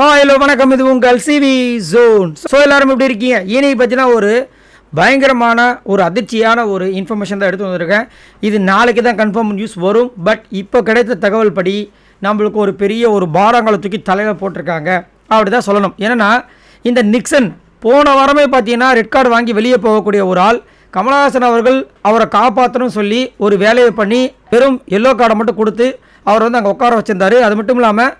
Hi hello வணக்கம். இது உங்கள் சிவி ஜோன் ஸோ எல்லாரும் எப்படி இருக்கீங்க? இனி பார்த்தீங்கன்னா ஒரு பயங்கரமான ஒரு அதிர்ச்சியான ஒரு இன்ஃபர்மேஷன் தான் எடுத்து வந்திருக்கேன். இது நாளைக்கு தான் கன்ஃபார்ம் நியூஸ் வரும். பட் இப்போ கிடைத்த தகவல் படி நம்மளுக்கு ஒரு பெரிய ஒரு பாரங்களை தூக்கி தலையில் போட்டிருக்காங்க. அப்படி தான் சொல்லணும். என்னென்னா இந்த நிக்சன் போன வாரமே பார்த்தீங்கன்னா ரெட் கார்டு வாங்கி வெளியே போகக்கூடிய ஒரு ஆள் கமலஹாசன் அவர்கள் அவரை காப்பாற்றணும்னு சொல்லி ஒரு வேலையை பண்ணி வெறும் எல்லோ கார்டை மட்டும் கொடுத்து அவர் வந்து அங்கே உட்கார வச்சிருந்தாரு. அது மட்டும் இல்லாமல்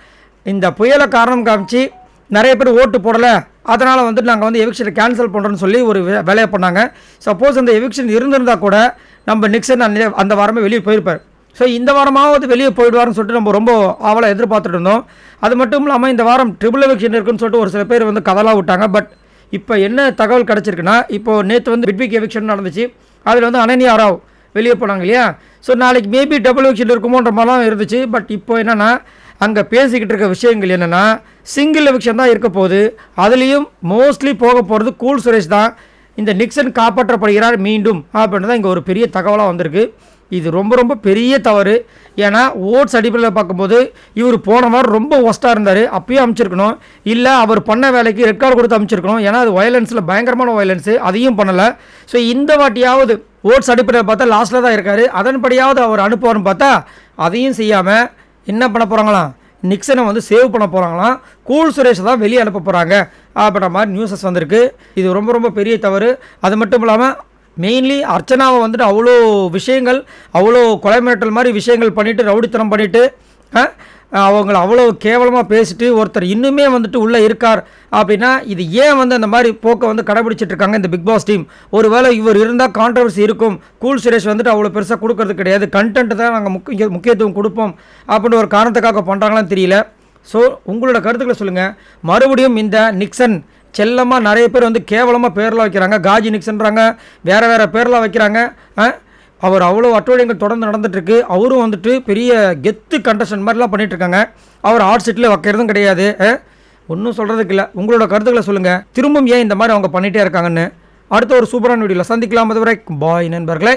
இந்த புயலை காரணம் காமிச்சு நிறைய பேர் ஓட்டு போடலை. அதனால் வந்துட்டு நாங்கள் வந்து எவிக்ஷனை கேன்சல் பண்ணுறோன்னு சொல்லி ஒரு வே- வேலையை பண்ணாங்க. சப்போஸ் அந்த எவிக்ஷன் இருந்திருந்தால் கூட நம்ம நிக்சன் அந்த அந்த வாரமே வெளியே போயிருப்பார். ஸோ இந்த வாரமாவது வெளியே போயிடுவார்னு சொல்லிட்டு நம்ம ரொம்ப ஆவலை எதிர்பார்த்துட்டு இருந்தோம். அது மட்டும் இல்லாமல் இந்த வாரம் ட்ரிபிள் எவிக்ஷன் இருக்குன்னு சொல்லிட்டு ஒரு சில பேர் வந்து கதலாக விட்டாங்க. பட் இப்போ என்ன தகவல் கிடச்சிருக்குன்னா இப்போ நேற்று வந்து பிட்பிக் எவிக்ஷன் நடந்துச்சு. அதில் வந்து அனன்யா ராவ் வெளியே போனாங்க இல்லையா? ஸோ நாளைக்கு மேபி டபுள் எவிக்ஷன் இருக்குமோன்ற மாதிரிலாம் இருந்துச்சு. பட் இப்போ என்னென்னா அங்கே பேசிக்கிட்டு இருக்க விஷயங்கள் என்னென்னா சிங்கிள் எவிக்ஷன் தான் இருக்க போகுது. அதுலேயும் மோஸ்ட்லி போக போகிறது கூல் சுரேஷ் தான். இந்த நிக்சன் காப்பாற்றப்படுகிறார் மீண்டும் அப்படின்றது இங்கே ஒரு பெரிய தகவலாக வந்திருக்கு. இது ரொம்ப ரொம்ப பெரிய தவறு. ஏன்னா ஓட்ஸ் அடிப்படையில் பார்க்கும்போது இவர் போன வாரம் ரொம்ப ஒஸ்ட்டாக இருந்தார். அப்பயும் அமைச்சிருக்கணும். இல்லை அவர் பண்ண வேலைக்கு ரெட் கார்டு கொடுத்து அமைச்சிருக்கணும். ஏன்னா அது வயலன்ஸில் பயங்கரமான வயலன்ஸு அதையும் பண்ணலை. ஸோ இந்த வாட்டியாவது ஓட்ஸ் அடிப்படையில் பார்த்தா லாஸ்ட்டில் தான் இருக்கார். அதன்படியாவது அவர் அனுப்புவார்னு பார்த்தா அதையும் செய்யாமல் என்ன பண்ண போகிறாங்களாம் நிக்சனை வந்து சேவ் பண்ண போகிறாங்களாம் கூல் சுரேஷை தான் வெளியே அனுப்ப போகிறாங்க அப்படின்ற மாதிரி நியூஸஸ் வந்திருக்கு. இது ரொம்ப ரொம்ப பெரிய தவறு. அது மட்டும் இல்லாமல் மெயின்லி அர்ச்சனாவை வந்துட்டு அவ்வளோ விஷயங்கள் அவ்வளோ கொலை மிரட்டல் மாதிரி விஷயங்கள் பண்ணிவிட்டு ரவுடித்தனம் பண்ணிவிட்டு அவங்கள அவ்வளோ கேவலமாக பேசிட்டு ஒருத்தர் இன்னுமே வந்துட்டு உள்ளே இருக்கார் அப்படின்னா இது ஏன் வந்து அந்த மாதிரி போக்கை வந்து கடைபிடிச்சிட்டு இருக்காங்க இந்த பிக் பாஸ் டீம்? ஒருவேளை இவர் இருந்தால் கான்ட்ரவர்சி இருக்கும். கூல் சுரேஷ் வந்துட்டு அவ்வளோ பெருசாக கொடுக்கறது கிடையாது. கண்டென்ட் தான் நாங்கள் முக்கிய முக்கியத்துவம் கொடுப்போம் அப்படின்னு ஒரு காரணத்துக்காக பண்ணுறாங்களான்னு தெரியல. ஸோ உங்களோட கருத்துக்களை சொல்லுங்கள் மறுபடியும் இந்த நிக்சன் செல்லமாக நிறைய பேர் வந்து கேவலமாக பேரில் வைக்கிறாங்க. காஜி நிக்சன்றாங்க வேறு வேறு பேரில் வைக்கிறாங்க. ஆ? அவர் அவ்வளோ அட்டோழியங்கள் தொடர்ந்து நடந்துட்டுருக்கு. அவரும் வந்துட்டு பெரிய கெத்து கண்டஸ்டன் மாதிரிலாம் பண்ணிகிட்ருக்காங்க இருக்காங்க அவர் ஆர்ட் செட்டில் வைக்கிறதும் கிடையாது. ஒன்றும் சொல்கிறதுக்கு இல்லை. உங்களோட கருத்துக்களை சொல்லுங்கள் திரும்பவும் ஏன் இந்த மாதிரி அவங்க பண்ணிகிட்டே இருக்காங்கன்னு. அடுத்த ஒரு சூப்பரான வீடியோவில் சந்திக்கலாம். அதுவரை பாய் நண்பர்களே.